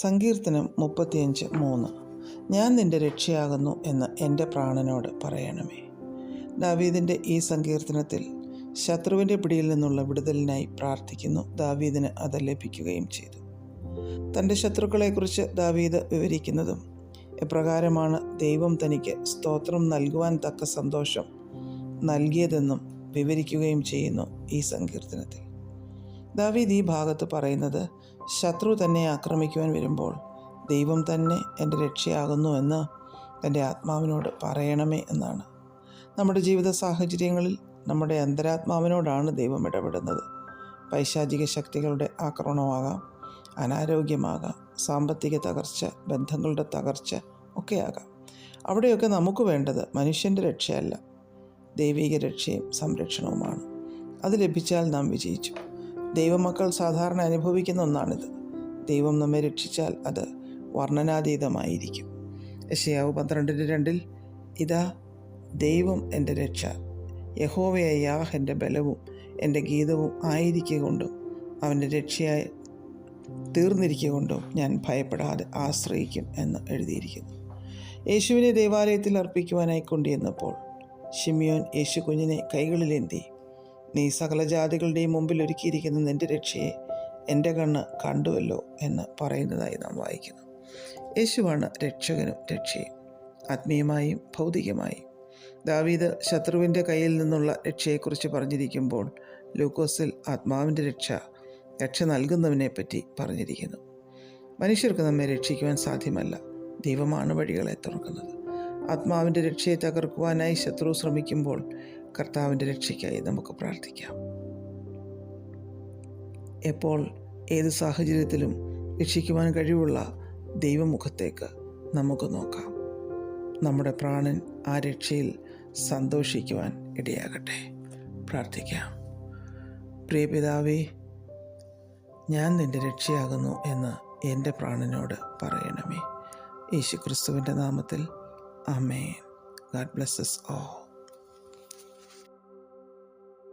സങ്കീർത്തനം മുപ്പത്തിയഞ്ച് മൂന്ന്. ഞാൻ നിന്റെ രക്ഷയാകുന്നു എന്ന് എന്റെ പ്രാണനോട് പറയണമേ. ദാവീദിന്റെ ഈ സങ്കീർത്തനത്തിൽ ശത്രുവിന്റെ പിടിയിൽ നിന്നുള്ള വിടുതലിനായി പ്രാർത്ഥിക്കുന്നു. ദാവീദിന് അത് ലഭിക്കുകയും ചെയ്തു. തന്റെ ശത്രുക്കളെക്കുറിച്ച് ദാവീദ് വിവരിക്കുന്നതും എപ്രകാരമാണ് ദൈവം തനിക്ക് സ്തോത്രം നൽകുവാൻ തക്ക സന്തോഷം നൽകിയതെന്നും വിവരിക്കുകയും ചെയ്യുന്നു ഈ സങ്കീർത്തനത്തിൽ. ദാവീദ് ഈ ഭാഗത്ത് പറയുന്നത് ശത്രു തന്നെ ആക്രമിക്കുവാൻ വരുമ്പോൾ ദൈവം തന്നെ എന്റെ രക്ഷയാകുന്നു എന്ന് തന്റെ ആത്മാവിനോട് പറയണമേ എന്നാണ്. നമ്മുടെ ജീവിത സാഹചര്യങ്ങളിൽ നമ്മുടെ അന്തരാത്മാവിനോടാണ് ദൈവം ഇടപെടുന്നത്. പൈശാചിക ശക്തികളുടെ ആക്രമണമാകാം അനാരോഗ്യമാകാം സാമ്പത്തിക തകർച്ച ബന്ധങ്ങളുടെ തകർച്ച ഒക്കെയാകാം. അവിടെയൊക്കെ നമുക്ക് വേണ്ടത് മനുഷ്യന്റെ രക്ഷയല്ല ദൈവിക രക്ഷയും സംരക്ഷണവുമാണ്. അത് ലഭിച്ചാൽ നാം വിജയിച്ചു. ദൈവമക്കൾ സാധാരണ അനുഭവിക്കുന്ന ഒന്നാണിത്. ദൈവം നമ്മെ രക്ഷിച്ചാൽ അത് വർണനാതീതമായിരിക്കും. യശയാവ് പന്ത്രണ്ടിന്റെ രണ്ടിൽ ഇതാ ദൈവം എന്റെ രക്ഷ യഹോവയായ യാഹ് എന്റെ ബലവും എന്റെ ഗീതവും ആയിരിക്കൊണ്ടും അവന്റെ രക്ഷയായി തീർന്നിരിക്കൊണ്ടും ഞാൻ ഭയപ്പെടാതെ ആശ്രയിക്കും എന്ന് എഴുതിയിരിക്കുന്നു. യേശുവിനെ ദേവാലയത്തിൽ അർപ്പിക്കുവാനായി കൊണ്ടുവന്നപ്പോൾ ഷിമിയോൻ യേശു കുഞ്ഞിനെ കൈകളിലേന്തി നീ സകല ജാതികളുടെയും മുമ്പിൽ ഒരുക്കിയിരിക്കുന്ന നിന്റെ രക്ഷയെ എന്റെ കണ്ണ് കണ്ടുവല്ലോ എന്ന് പറയുന്നതായി നാം വായിക്കുന്നു. യേശുവാണ് രക്ഷകനും രക്ഷയും ആത്മീയമായും ഭൗതികമായും. ദാവീദ് ശത്രുവിന്റെ കയ്യിൽ നിന്നുള്ള രക്ഷയെക്കുറിച്ച് പറഞ്ഞിരിക്കുമ്പോൾ ലൂക്കോസിൽ ആത്മാവിന്റെ രക്ഷ രക്ഷ നൽകുന്നവനെപ്പറ്റി പറഞ്ഞിരിക്കുന്നു. മനുഷ്യർക്ക് നമ്മെ രക്ഷിക്കുവാൻ സാധ്യമല്ല. ദൈവമാണ് വഴികളെ തുറക്കുന്നത്. ആത്മാവിന്റെ രക്ഷയെ തകർക്കുവാനായി ശത്രു ശ്രമിക്കുമ്പോൾ കർത്താവിന്റെ രക്ഷയ്ക്കായി നമുക്ക് പ്രാർത്ഥിക്കാം. എപ്പോൾ ഏത് സാഹചര്യത്തിലും രക്ഷിക്കുവാൻ കഴിവുള്ള ദൈവമുഖത്തേക്ക് നമുക്ക് നോക്കാം. നമ്മുടെ പ്രാണൻ ആ രക്ഷയിൽ സന്തോഷിക്കുവാൻ ഇടയാകട്ടെ. പ്രാർത്ഥിക്കാം. പ്രിയപിതാവേ ഞാൻ നിന്റെ രക്ഷയാകുന്നു എന്ന് എന്റെ പ്രാണനോട് പറയണമേ. യേശു ക്രിസ്തുവിന്റെ നാമത്തിൽ അമേൻ ഗാഡ് ബ്ലെസ്സസ് ഓ